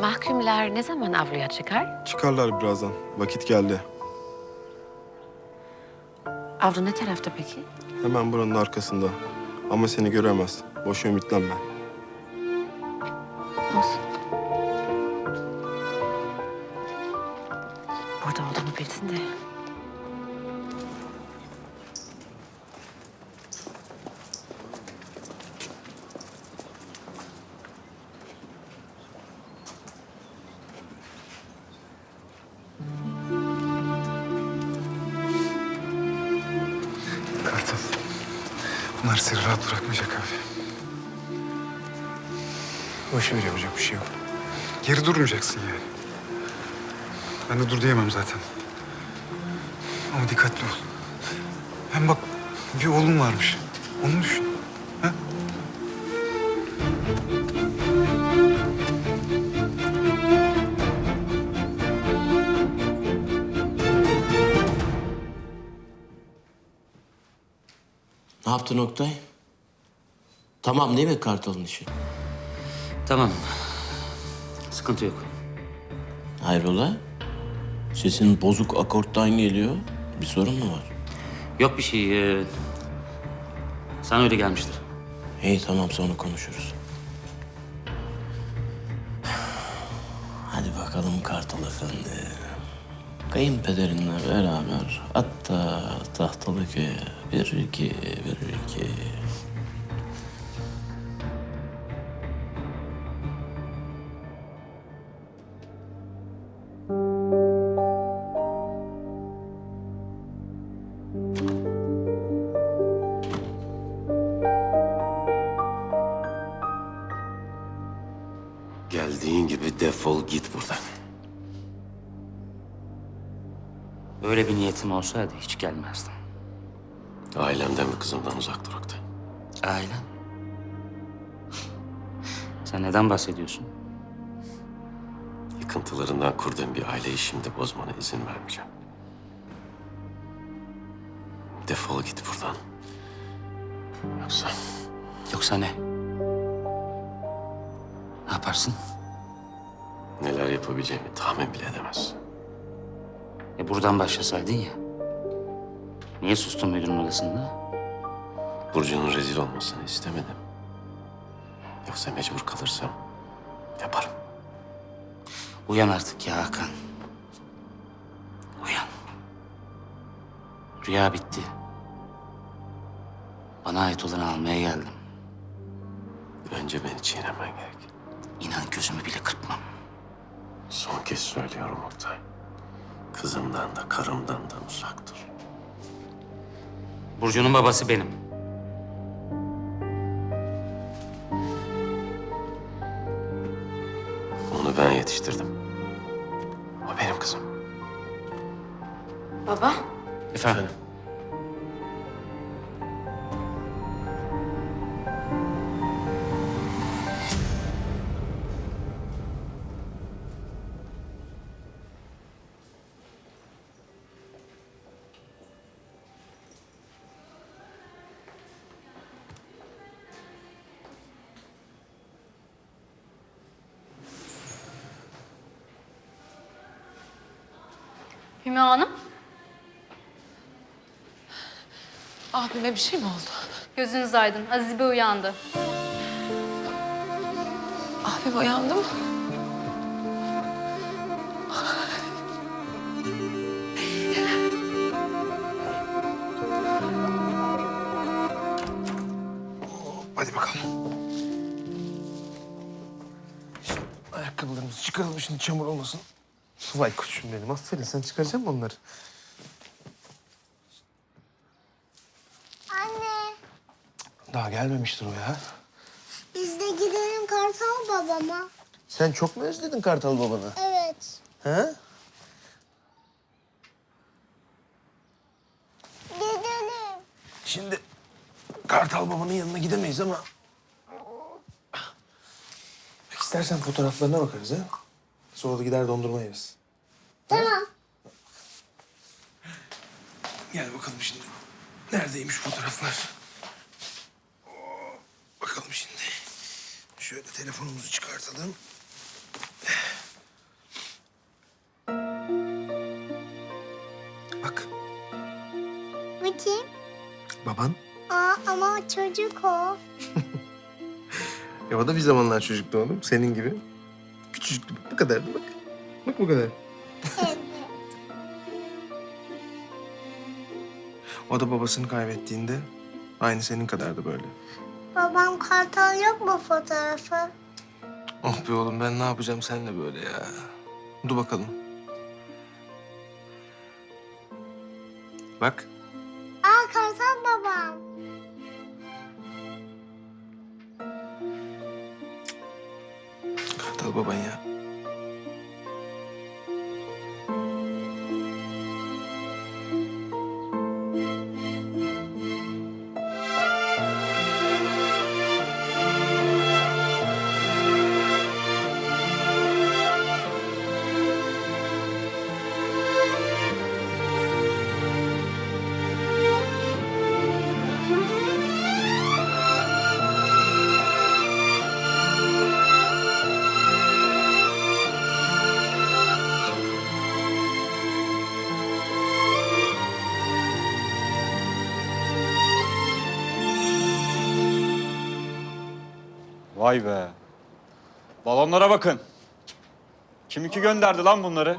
Mahkumlar ne zaman avluya çıkar? Çıkarlar birazdan. Vakit geldi. Avlu ne tarafta peki? Hemen buranın arkasında. Ama seni göremez. Boş ümitlenme. Bunlar seni rahat bırakmayacak abi. Boş ver yapacak bir şey yok. Geri durmayacaksın yani. Ben de dur diyemem zaten. Ama dikkatli ol. Hem bak bir oğlum varmış. Onu düşün. Ne yaptın Oktay? Tamam değil mi Kartal'ın işi? Tamam. Sıkıntı yok. Hayrola? Sesin bozuk akorttan geliyor. Bir sorun mu var? Yok bir şey. Ee, sana öyle gelmiştir. İyi tamam sonra konuşuruz. Hadi bakalım Kartal Efendi. Kayınpederinle beraber hatta tahtalı köye bir iki bir iki. Geldiğin gibi defol git buradan. Öyle bir niyetim olsaydı hiç gelmezdim. Ailemden ve kızımdan uzak dur Oktay. Ailen? Sen neden bahsediyorsun? Yıkıntılarından kurduğum bir aileyi şimdi bozmana izin vermeyeceğim. Defol git buradan. Yoksa Yoksa ne? Ne yaparsın? neler yapabileceğimi tahmin bile edemezsin. E buradan başlasaydın ya. Niye sustun müdürün odasında? Burcu'nun rezil olmasını istemedim. Yoksa mecbur kalırsam yaparım. Uyan artık ya Hakan. Uyan. Rüya bitti. Bana ait olanı almaya geldim. Önce beni çiğnemen gerek. İnan gözümü bile kırpmam. Son kez söylüyorum Oktay. Kızımdan da karımdan da uzak dur. Burcu'nun babası benim. Onu ben yetiştirdim. O benim kızım. Baba? Efendim? Hüma Hanım, Abime bir şey mi oldu? gözünüz aydın. Aziz Bey uyandı. Abim uyandı mı? Hadi bakalım. Ayakkabılarımızı çıkaralım şimdi çamur olmasın. Vay koçum benim. Aferin sen çıkaracaksın mı onları? Anne, Daha gelmemiştir o ya. biz de gidelim Kartal babama. Sen çok mu özledin Kartal babanı? Evet. He? Gidelim. Şimdi Kartal babanın yanına gidemeyiz ama... Bak istersen fotoğraflarına bakarız ha. Sonra da gider dondurma yeriz. Tamam. Gel bakalım şimdi. Neredeymiş fotoğraflar? Bakalım şimdi. Şöyle telefonumuzu çıkartalım. Bak Bakayım. baban. Aa ama çocuk o. Ya o da bir zamanlar çocuktu oğlum senin gibi. Küçücüktü. Bu kadardı bak. Bak bu kadar. Evet. O da babasını kaybettiğinde aynı senin kadardı böyle. Babam kartal yok mu fotoğrafı? Oh be oğlum ben ne yapacağım seninle böyle ya. Dur bakalım. Bak. Aa kartal babam. Baban ya. Vay be. Balonlara bakın. Kim iki gönderdi lan bunları?